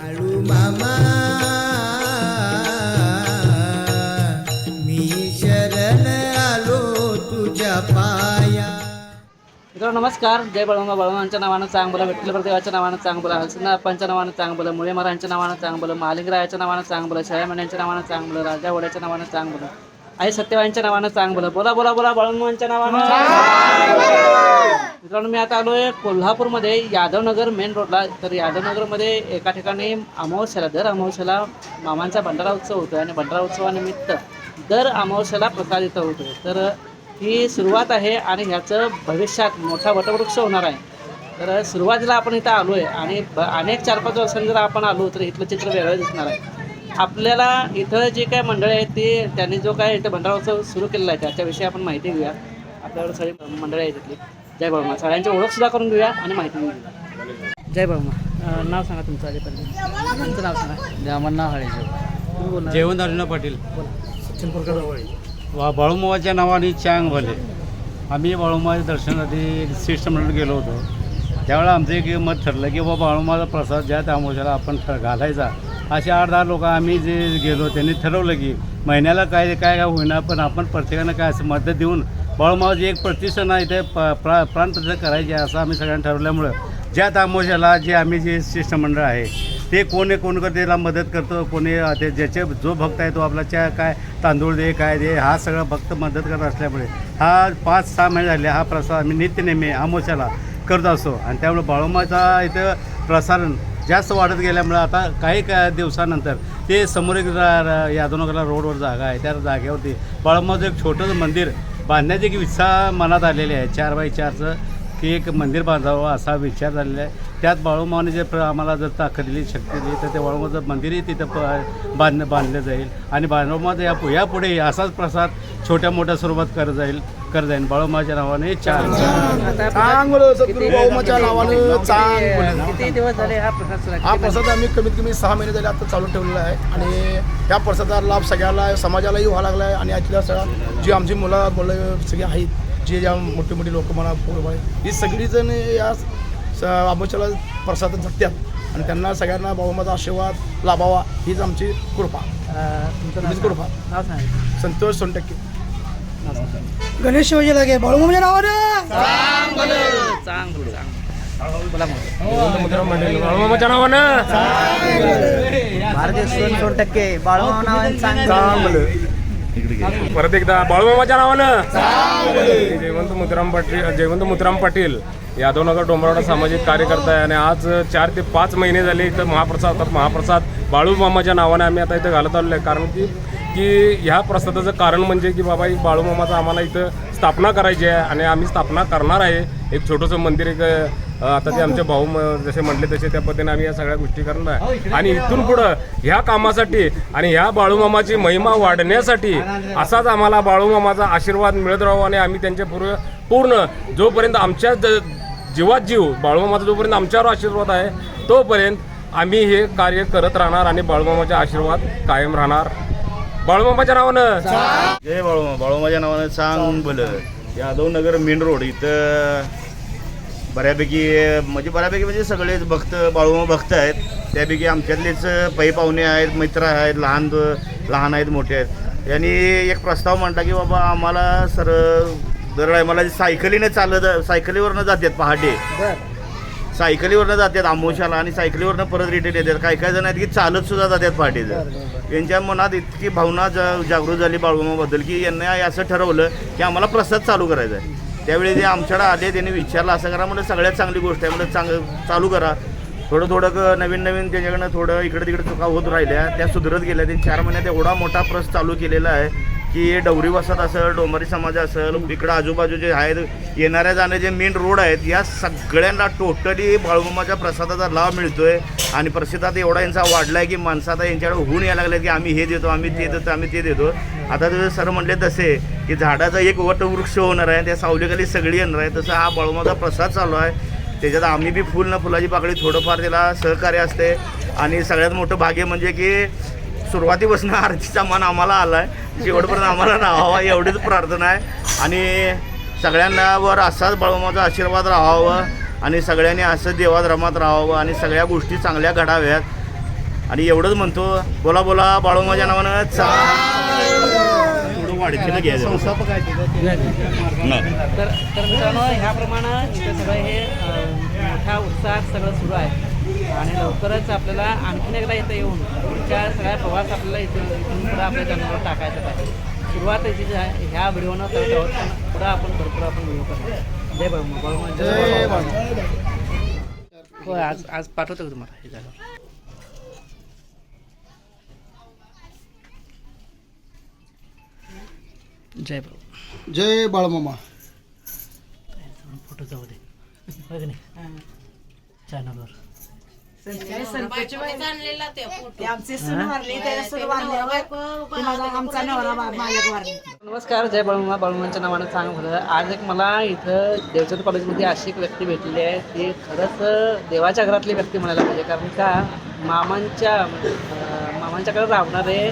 बाळू मामा. मी शरण आलो तुझ्या पाया. मित्रांनो नमस्कार. जय बळवंगा बळवंगांच्या नावानं चांग बोला विठ्ठल प्रदेवाच्या नावानं चांग बोला हलसनाप्पांच्या नावानं चांग बोला मुळे महाराजांच्या नावानं चांग बोला मालिंगरायाच्या नावानं चांग बोला शाळ्यामण्यांच्या नावानं चांग बोला राजा वड्याच्या नावानं चांग बोला आई सत्यवाईंच्या नावानं चांग बोला बोला बोला बोला बळवंगांच्या नावानं मित्रांनो मी आता आलो आहे कोल्हापूरमध्ये यादवनगर मेन रोडला तर यादवनगरमध्ये एका ठिकाणी अमावस्याला दर अमावस्याला मामांचा भंडारा उत्सव होतो आणि भंडारा उत्सवानिमित्त दर अमावस्याला प्रसाद इथं होतो तर ही सुरुवात आहे आणि ह्याचं भविष्यात मोठा वटवृक्ष होणार आहे. तर सुरुवातीला आपण इथं आलो आहे आणि अनेक चार पाच वर्षांनी जर आपण आलो तर इथलं चित्र वेगळं दिसणार आहे. आपल्याला इथं जे काय मंडळी आहेत ते त्यांनी जो काय इथं भंडारा उत्सव सुरू केलेला आहे त्याच्याविषयी आपण माहिती घेऊया. आपल्याकडे सगळी मंडळी आहेत तिथली जय बळमा सगळ्यांची ओळख सुद्धा करून घेऊया आणि माहिती घेऊया जय बळमा अं, नाव सांगा तुमचं आधीपर्यंत तुमचं नाव सांगा. आम्हाला तुम्ही बोला. जेवण अर्जुना पाटील. सचिन वा बाळूमावाच्या नावाने चांग भले आम्ही बाळूमाच्या दर्शनासाठी शिष्टमंडळ गेलो होतो. त्यावेळेला आमचं एक मत ठरलं की बाबा बाळूमाचा प्रसाद ज्या तामोशाला आपण ठ घालायचा असे आठ दहा लोक आम्ही जे गेलो त्यांनी ठरवलं की महिन्याला काय काय काय होईना पण आपण प्रत्येकानं काय असं मदत देऊन बाळूमावाची एक प्रतिष्ठाना इथे प प्रा प्राणप्रतिष्ठा करायची असं आम्ही सगळ्यांनी ठरवल्यामुळं ज्या तामोशाला जे आम्ही जे शिष्टमंडळ आहे ते कोणी कोण त्याला मदत करतो कोणी ते ज्याचे जो भक्त आहे तो आपला च्या काय तांदूळ दे काय दे हा सगळा भक्त मदत करत असल्यामुळे हा पाच सहा महिने झाले हा प्रसार आम्ही नित्य नेहमी आमोशाला करत असतो. आणि त्यामुळे बाळूमाचा इथं प्रसारण जास्त वाढत गेल्यामुळे आता काही का दिवसानंतर ते समोर एक यादवनगरला रोडवर जागा आहे त्या जागेवरती बाळूमाचं एक छोटंसं मंदिर बांधण्याचे एक इच्छा मनात आलेले आहे. चार बाय चारचं की एक मंदिर बांधावं असा विचार झालेला आहे. त्यात बाळूमाने जे प्र आम्हाला जर ताकद दिली शक्ती दिली तर ते बाळूमाचं मंदिरही तिथं प बांध बांधलं जाईल. आणि बाळूमाचं या यापुढे असाच प्रसाद छोट्या मोठ्या स्वरूपात करत जाईल. करत जाईल बाळूमाच्या नावाने चार. चांगलं सद्गुरू बाळूमाच्या नावानं चांगलं किती दिवस झाले हा प्रसाद सुरू आहे? हा प्रसाद आम्ही कमीत कमी सहा महिने झाले आता चालू ठेवलेला आहे. आणि त्या प्रसादाचा लाभ सगळ्याला समाजालाही व्हायला लागला आहे आणि यातल्या सगळ्या जी आमची मुलं मुलं सगळी आहेत जे ज्या मोठी मोठी लोक म्हणा पोरं बाळ, ही सगळीजण या स- आमोशाला प्रसाद जगतात. आणि त्यांना सगळ्यांना बाळूमाचा आशीर्वाद लाभावा हीच आमची कृपा. अं, तुमचं नाव हीच कृपा. सांगा. नाव सांगा. संतोष सोनटक्के. गणेश शिवाजी लागे. बाळूमाच्या नावानं चांगलं बाळूमाच्या नावानं. भारतीय टक्के चांगलं परत एकदा बाळूमामाच्या नावानं. जयवंत मुद्राम पाटील जयवंत मुद्राम पाटील यादवनगर डोंबरवाडा सामाजिक कार्यकर्ता आहे. आणि आज चार ते पाच महिने झाले इथं महाप्रसाद होतात. महाप्रसाद बाळूमामाच्या नावाने आम्ही आता इथं घालत आलेलो आहे. कारण की की ह्या प्रसादाचं कारण म्हणजे की बाबा एक बाळूमामाचं आम्हाला इथं स्थापना करायची आहे आणि आम्ही स्थापना करणार आहे. एक छोटंसं मंदिर एक आता ते आमचे भाऊ जसे म्हटले तसे त्या पद्धतीने आम्ही या सगळ्या गोष्टी करणार आहे. आणि इथून पुढं ह्या कामासाठी आणि ह्या बाळूमामाची महिमा वाढण्यासाठी असाच आम्हाला बाळूमामाचा आशीर्वाद मिळत राहावा आणि आम्ही त्यांच्या पूर्व पूर्ण जोपर्यंत आमच्या ज- जीवात जीव बाळूमामाचा जोपर्यंत आमच्यावर आशीर्वाद आहे तोपर्यंत आम्ही हे कार्य करत राहणार आणि बाळूमामाचा आशीर्वाद कायम राहणार. बाळूमामाच्या नावानं. जय बाळूमा बाळूमाच्या नावानं सांग भलं यादवनगर मेन रोड इथं बऱ्यापैकी म्हणजे बऱ्यापैकी म्हणजे सगळेच भक्त बाळूमा भक्त आहेत. त्यापैकी आमच्यातलेच पै पाहुणे आहेत मित्र आहेत लहान लहान आहेत मोठे आहेत. यांनी एक प्रस्ताव मांडला की बाबा आम्हाला सर दर मला सायकलीने चालत सायकलीवरनं जातात पहाटे. सायकलीवरनं जातात आमोशाला आणि सायकलीवरनं परत रिटर्न येतात काही काही जण आहेत की चालत सुद्धा जातात पहाटेचं यांच्या मनात इतकी भावना जा- जागृत झाली बाळूमाबद्दल की यांनी असं ठरवलं की आम्हाला प्रसाद चालू करायचा आहे. त्यावेळी जे आमच्याकडे आले त्यांनी विचारलं असं करा म्हणजे सगळ्यात चांगली गोष्ट आहे म्हणजे चांग चालू करा. थोडं थोडं क- नवीन नवीन त्यांच्याकडनं थोडं इकडे तिकडे चुका होत राहिल्या. त्या सुधरत गेल्या. त्यांनी चार महिन्यात एवढा मोठा प्रस चालू केलेला आहे. की डवरी वसात असेल डोंबरी समाज असेल इकडं आजूबाजूचे आहेत येणाऱ्या जाण्याचे मेन रोड आहेत या सगळ्यांना टोटली बाळूमामाच्या प्रसादाचा लाभ मिळतोय. आणि प्रसिद्ध आता एवढा यांचा वाढला आहे की माणसं आता यांच्याकडे होऊन यायला लागले की आम्ही हे देतो आम्ही ते देतो आम्ही ते देतो. आता ते सर म्हणले तसे की झाडाचा एक वटवृक्ष होणार आहे त्या सावलीखाली सगळी येणार आहे तसं हा बाळूमाचा प्रसाद चालू आहे. त्याच्यात आम्ही बी फुल ना फुलाची पाकळी थोडंफार त्याला सहकार्य असते. आणि सगळ्यात मोठं भाग्य म्हणजे की सुरुवातीपासून आरतीचा मान आम्हाला आला आहे शेवटपर्यंत आम्हाला राहावा एवढीच प्रार्थना आहे. आणि सगळ्यांना वर असाच बाळूमाचा आशीर्वाद राहावं आणि सगळ्यांनी असं देवात रमात राहावं आणि सगळ्या गोष्टी चांगल्या घडाव्यात. आणि एवढंच म्हणतो बोला बोला बाळूमाच्या नावानं थोडं वाढीतील घ्यायचं तर तर मित्रांनो ह्याप्रमाणे इथं सगळं हे मोठ्या उत्साहात सगळं सुरू आहे. आणि लवकरच आपल्याला आणखीन एकदा इथं येऊन पुढच्या सगळ्या प्रवास आपल्याला इथून इथून पुढं आपल्या जनावर टाकायचं आहे. सुरुवात याची जी आहे ह्या व्हिडिओनं करत आहोत पण पुढं आपण भरपूर आपण व्हिडिओ करतो जय बळमा बळमा जय होय आज आज पाठवतो का तुम्हाला? हे झालं. जय बळमा जय बाळमामा फोटो जाऊ दे. की नाही चॅनलवर. नमस्कार जय बाळूमा बाळूमांच्या नावानं सांग झालं. आज एक मला इथं देवचंद कॉलेजमध्ये अशी एक व्यक्ती भेटलेली आहे ती खरंच देवाच्या घरातली व्यक्ती म्हणायला पाहिजे. कारण का मामांच्या अं, मामांच्याकडे राहणारे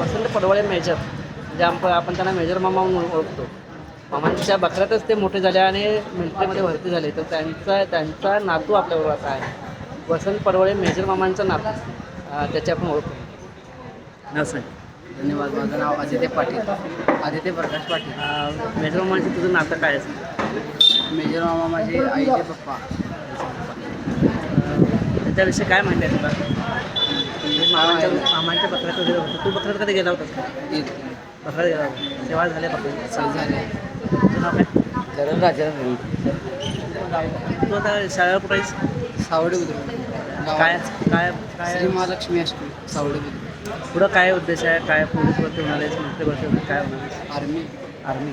वसंत पडवळे मेजर म्हणजे आप आपण त्यांना मेजर मामा म्हणून ओळखतो. मामांच्या बकऱ्यातच ते मोठे झाले आणि मिलिटरीमध्ये भरती झाले. तर त्यांचा त्यांचा नातू आपल्याबरोबर आता आहे. वसंत पडवळे मेजर मामांचा नातू अं, त्याची आपण ओळखतो नाव सांग धन्यवाद. माझं नाव आदित्य पाटील. आदित्य प्रकाश पाटील. मेजर मामांचं तुझं नातं काय आहे मेजर मामा माझे आईचे पप्पा. त्याच्याविषयी काय माहिती आहे तुला? म्हणजे मामांच्या मामांच्या बकऱ्यात वगैरे होतं. तू बकऱ्यात कधी गेला होतास? का बकऱ्यात गेला होता. सेवा झाल्या बकऱ्यात सही झाले. तुझं नाव काय? राजाराम. तू आता शाळेला कुठं आहेस? सावडे बुद्रुक काय काय श्री काय महालक्ष्मी हायस्कूल सावडे बुद्रुक पुढं काय उद्देश आहे? काय पोलीस भरती होणार आहेस? मिलिटरी भरती होणार काय होणार आहेस? आर्मी. आर्मी.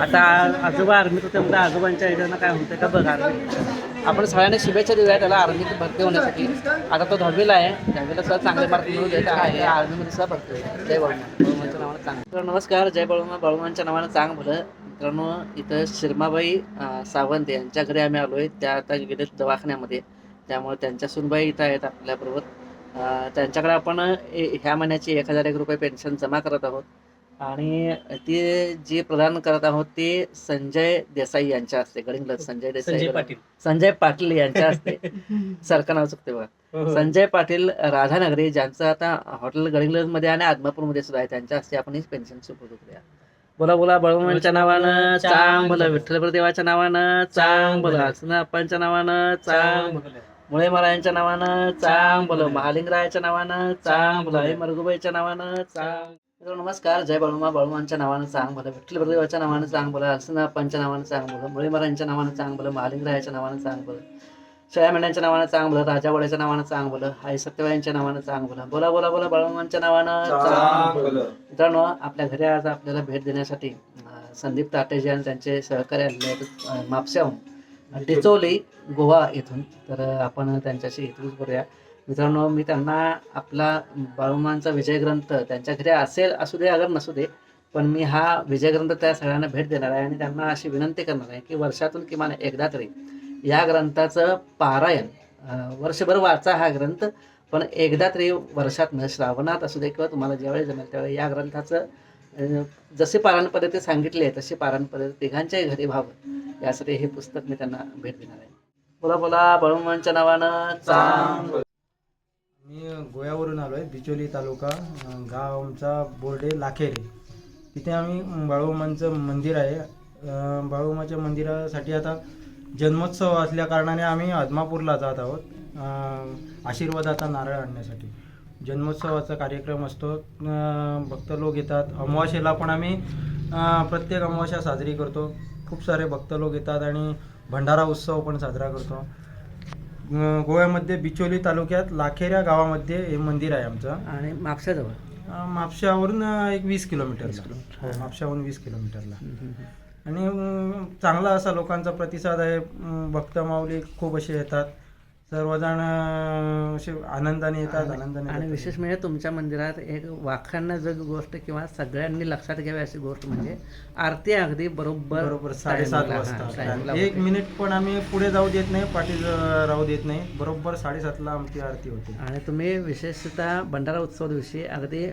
आता आजोबा आर्मीत होते म्हणजे आजोबांच्या ह्याच्यानं काय होतं का? बघ आर्मी. आपण सगळ्यांनी शुभेच्छा देऊया त्याला आर्मीत भरती होण्यासाठी. आता तो दहावीला आहे. दहावीला सुद्धा चांगले मार्क मिळू देत आहे. आर्मीमध्ये सुद्धा भरती होईल. जय बळमा बळमांच्या नावानं चांग तर नमस्कार. जय बळमा बळमांच्या नावानं चांग भलं. मित्रांनो इथं शिरमाबाई अं, सावंत यांच्या घरी आम्ही आलो आहे त्या आता गेले दवाखान्यामध्ये. त्यामुळे त्यांच्या सुनबाई इथं आहेत आपल्याबरोबर. त्यांच्याकडे आपण ह्या महिन्याची एक हजार एक रुपये पेन्शन जमा करत आहोत. आणि ते जे प्रदान करत आहोत ते संजय देसाई यांच्या हस्ते गडिंगलज संजय देसाई संजय पाटील. संजय पाटील यांच्या हस्ते. सारखं नाव चुकते बघा. संजय पाटील राधानगरी ज्यांचं आता हॉटेल गडिंगलजमध्ये आणि आदमापूरमध्ये सुद्धा आहे त्यांच्या हस्ते आपण ही पेन्शन सुपूर्द करूया बोला बोला बळवंच्या नावानं चांग बोला विठ्ठल देवाच्या नावानं चांग बोला हसनाप्पांच्या नावानं चांग मुळे महाराजांच्या नावानं चांग बोल महालिंगरायाच्या नावानं चांग बोल आई मरगुबाईच्या नावानं चांग नमस्कार जय बळुमा बळुमांच्या नावानं चांग बोला विठ्ठल देवाच्या नावानं चांग बोला हसनाप्पांच्या नावानं चांग बोला मुळे महाराजांच्या नावानं चांग बोला महालिंगरायाच्या नावानं चांग बोला शेळ्या मेंढ्यांच्या नावानं चांग बोला राजावाड्याच्या नावानं चांग बोला आई सत्यवाईंच्या नावानं चांग बोला बोला बोला बोला बळवंच्या नावानं चांग मित्रांनो आपल्या घरी आज आपल्याला भेट देण्यासाठी संदीप ताटेजी आणि त्यांचे सहकारी आलेले आहेत अं, म्हापशाहून डिचोली गोवा येथून. तर आपण त्यांच्याशी इथूनच करूया मित्रांनो मी त्यांना आपला बाळूमांचा विजय ग्रंथ त्यांच्या घरी असेल असू दे अगर नसू दे पण मी हा विजय ग्रंथ त्या सगळ्यांना भेट देणार आहे आणि त्यांना अशी विनंती करणार आहे की वर्षातून किमान एकदा तरी या ग्रंथाचं पारायण वर्षभर वाचा हा ग्रंथ पण एकदा तरी वर्षातनं श्रावणात असू दे किंवा तुम्हाला ज्यावेळी जमेल त्यावेळी या ग्रंथाचं जसे पारायण सांगितले तसे आहे तशी तिघांच्याही घरी व्हावं. यासाठी हे पुस्तक मी त्यांना भेट देणार आहे. बोला बोला बळुमांच्या नावानं चांग. मी गोव्यावरून आलो आहे बिचोली तालुका गाव आमचा बोर्डे लाखेरे. तिथे आम्ही अं, बाळूमांचं मंदिर आहे. अं, बाळूमाच्या मंदिरासाठी आता जन्मोत्सव असल्या कारणाने आम्ही आदमापूरला जात आहोत आशीर्वादाचा नारळ आणण्यासाठी. जन्मोत्सवाचा कार्यक्रम असतो. भक्त लोक येतात. अमावास्येला पण आम्ही प्रत्येक अमावास्या साजरी करतो. खूप सारे भक्त लोक येतात आणि भंडारा उत्सव पण साजरा करतो. गोव्यामध्ये बिचोली तालुक्यात लाखेऱ्या गावामध्ये हे मंदिर आहे आमचं. आणि म्हापशावरून अं, एक वीस किलोमीटरला. हो, म्हापशाहून वीस किलोमीटरला. आणि चांगला असा लोकांचा प्रतिसाद आहे. भक्त माऊली खूप असे येतात. सर्वजण असे आनंदाने येतात आनंदाने आणि. विशेष म्हणजे तुमच्या मंदिरात एक वाखाणण्याजोग गोष्ट किंवा सगळ्यांनी लक्षात घ्यावी अशी गोष्ट म्हणजे आरती अगदी बरोबर बरोबर साडेसात वाजता. एक. मिनिट पण आम्ही पुढे जाऊ देत नाही पाठी राहू देत नाही. बरोबर साडेसातला आमची आरती होते. आणि तुम्ही विशेषतः भंडारा उत्सव दिवशी अगदी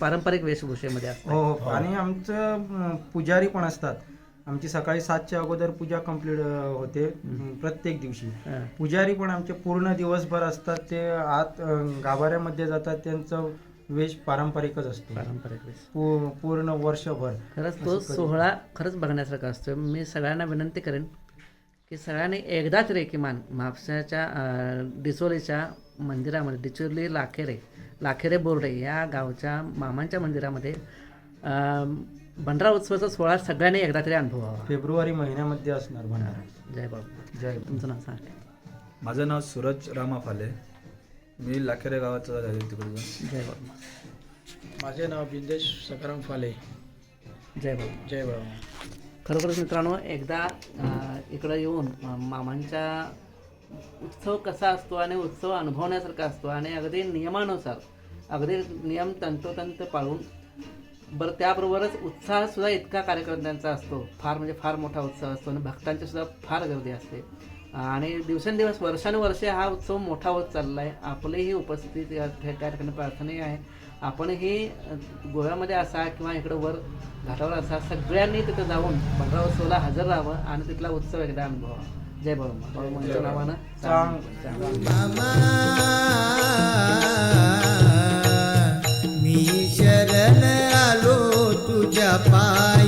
पारंपरिक वेशभूषेमध्ये असता. हो हो. आणि आमचं पुजारी पण असतात. आमची सकाळी सातच्या अगोदर पूजा कंप्लीट होते. प्रत्येक दिवशी. पुजारी पण आमचे पूर्ण दिवसभर असतात. ते आत गाभाऱ्यामध्ये जातात. त्यांचं वेश पारंपरिकच असतो. पारंपरिक वेश. पू- पूर्ण वर्षभर. खरंच तो सोहळा खरंच बघण्यासारखा असतो मी सगळ्यांना विनंती करेन की सगळ्यांनी एकदा तरी किमान म्हापशाच्या डिचोलीच्या मंदिरामध्ये डिचोली लाखेरे लाखेरे बोर्डे या गावच्या मामांच्या मंदिरामध्ये भंडारा उत्सवाचा सोहळा सगळ्यांनी एकदा तरी अनुभवावा फेब्रुवारी महिन्यामध्ये असणार भंडारा. जय बाबा. जय तुमचं नाव सांगा. माझं नाव सूरज रामा फाले मी लाखेरे गावाचा आहे तिकडून जय बाबा. माझे नाव बिंदेश सकाराम फाले. जय बाबा. जय बाबा. खरोखरच मित्रांनो एकदा अं, इकडं येऊन अं, मामांच्या उत्सव कसा असतो आणि उत्सव अनुभवण्यासारखा असतो आणि अगदी नियमानुसार अगदी नियम तंतोतंत पाळून बरं त्याबरोबरच उत्साह सुद्धा इतका कार्यकर्त्यांचा असतो. फार म्हणजे फार मोठा उत्साह असतो आणि भक्तांची सुद्धा फार गर्दी असते. आणि दिवसेंदिवस वर्षानुवर्षे हा उत्सव मोठा होत चालला आहे. आपलीही उपस्थिती या ठिकाणी प्रार्थनीय आहे. आपणही गोव्यामध्ये असा किंवा इकडं वर घाटावर असा सगळ्यांनी तिथं जाऊन भंडारा उत्सवाला हजर राहावं आणि तिथला उत्सव एकदा अनुभवा जय बाबा बाबांच्या नावानं पाए